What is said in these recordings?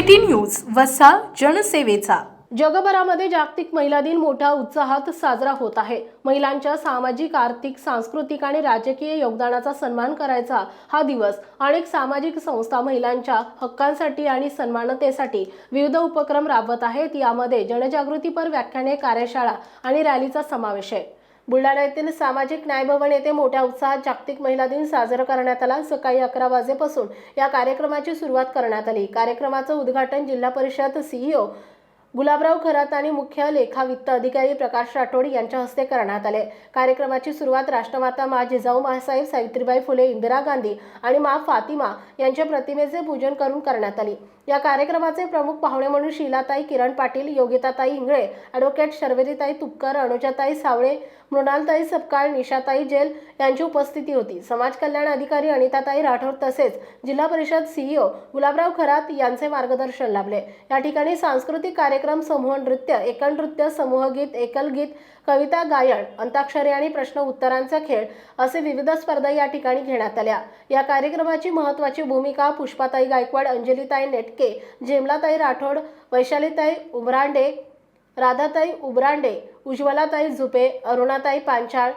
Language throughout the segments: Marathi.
City news वसा जनसेवेचा. जगभरामध्ये जागतिक महिला दिन मोठ्या उत्साहात साजरा होत आहे. महिलांच्या सामाजिक आर्थिक सांस्कृतिक आणि राजकीय योगदानाचा सन्मान करायचा हा दिवस अनेक सामाजिक संस्था महिलांच्या हक्कांसाठी आणि सन्मानतेसाठी विविध उपक्रम राबवत आहेत. यामध्ये जनजागृतीपर व्याख्याने कार्यशाळा आणि रॅलीचा समावेश आहे. बुलढाणा येथील सामाजिक न्याय भवन येथे मोठ्या उत्साहात जागतिक महिला दिन साजरा करण्यात आला. सकाळी अकरा वाजेपासून या कार्यक्रमाची सुरुवात करण्यात आली. कार्यक्रमाचं उद्घाटन जिल्हा परिषद सीईओ गुलाबराव खरात आणि मुख्य लेखा वित्त अधिकारी प्रकाश राठोड यांच्या हस्ते करण्यात आले. कार्यक्रमाची सुरुवात राष्ट्रमाता मा जिजाऊ मासाहेब सावित्रीबाई फुले इंदिरा गांधी आणि मा फातिमा यांच्या प्रतिमेचे पूजन करून करण्यात आली. या कार्यक्रमाचे प्रमुख पाहुणे म्हणून शीलाताई किरण पाटील योगिताताई इंगळे ॲडव्होकेट शर्वरीताई तुपकर अनुजाताई सावळे मृणालताई सपकाळ निशाताई जेल यांची उपस्थिती होती. समाज कल्याण अधिकारी अनिताताई राठोड तसेच जिल्हा परिषद सीईओ गुलाबराव खरात यांचे मार्गदर्शन लाभले. या ठिकाणी सांस्कृतिक कार्यक्रम समूह नृत्य एकल नृत्य समूह गीत एकल गीत कविता गायन अंताक्षरी आणि प्रश्न उत्तरांचा खेळ असे विविध स्पर्धा या ठिकाणी घेण्यात आल्या. या कार्यक्रमाची महत्त्वाची भूमिका पुष्पाताई गायकवाड अंजलीताई नेटके जेमलाताई राठोड वैशालीताई उमरांडे राधाताई उबरांडे उज्ज्वलाताई झुपे अरुणाताई पांचाळ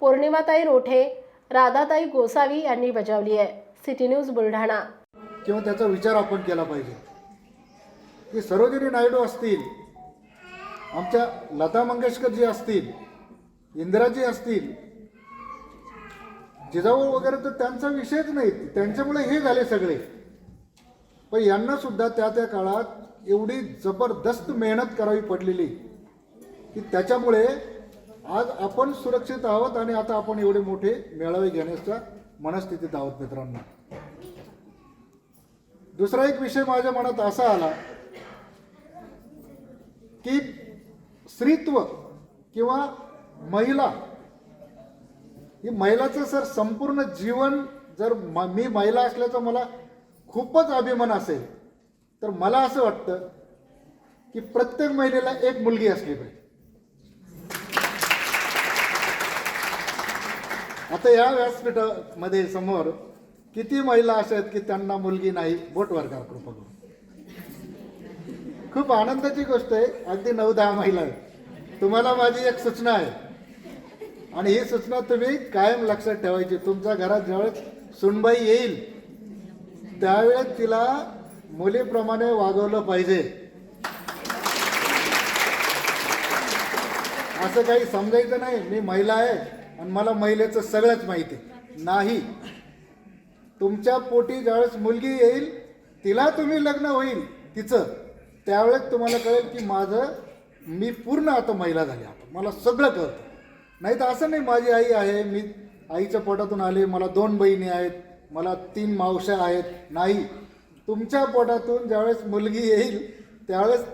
पौर्णिमाताई रोठे राधाताई गोसावी यांनी बजावली आहे. City news Buldhana. किंवा त्याचा विचार आपण केला पाहिजे. की सरोजिनी नायडू असतील आमच्या लता मंगेशकरजी असतील इंदिराजी असतील जिजाऊ वगैरे तर त्यांचा विषयच नाही. त्यांच्यामुळे हे झाले सगळे. पण यांना सुद्धा त्या त्या काळात एवढी जबरदस्त मेहनत करावी पडलेली की त्याच्यामुळे आज आपण सुरक्षित आहोत आणि आता आपण एवढे मोठे मेळावे घेण्याच्या मनस्थितीत आहोत मित्रांनो. दुसरा एक विषय माझ्या मनात असा आला की स्त्रीत्व किंवा महिला ही महिलाचं सर संपूर्ण जीवन जर म मी महिला असल्याचं मला खूपच अभिमान असेल तर मला असं वाटतं की प्रत्येक महिलेला एक मुलगी असली पाहिजे. आता या व्यासपीठामध्ये समोर किती महिला अशा आहेत की त्यांना मुलगी नाही? बोट वर करा कृपा करून. खूप आनंदाची गोष्ट आहे. अगदी नऊ दहा महिला आहेत. तुम्हाला माझी एक सूचना आहे. आणि ही सूचना तुम्ही कायम लक्षात ठेवायची. तुमच्या घरात ज्यावेळेस सुनबाई येईल त्यावेळेस तिला मुलीप्रमाणे वागवलं पाहिजे. असं काही समजायचं नाही. मी महिला आहे आणि मला महिलेचं सगळंच माहिती आहे. नाही. तुमच्या पोटी ज्यावेळेस मुलगी येईल तिला तुम्ही लग्न होईल तिचं. त्यावेळेस तुम्हाला कळेल की माझं मी पूर्ण आता महिला झाली आता. मला सगळं कळतं. नाही तर असं नाही माझी आई आहे मी आईच्या पोटातून आले मला दोन बहिणी आहेत मला तीन मावश्या आहेत. नाही. तुमच्या पोटातून ज्यावेळेस मुलगी येईल त्यावेळेस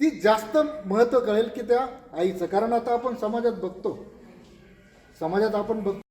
ती जास्त महत्त्व कळेल की त्या आईचं. कारण आता आपण समाजात बघतो. समाजात आपण बघतो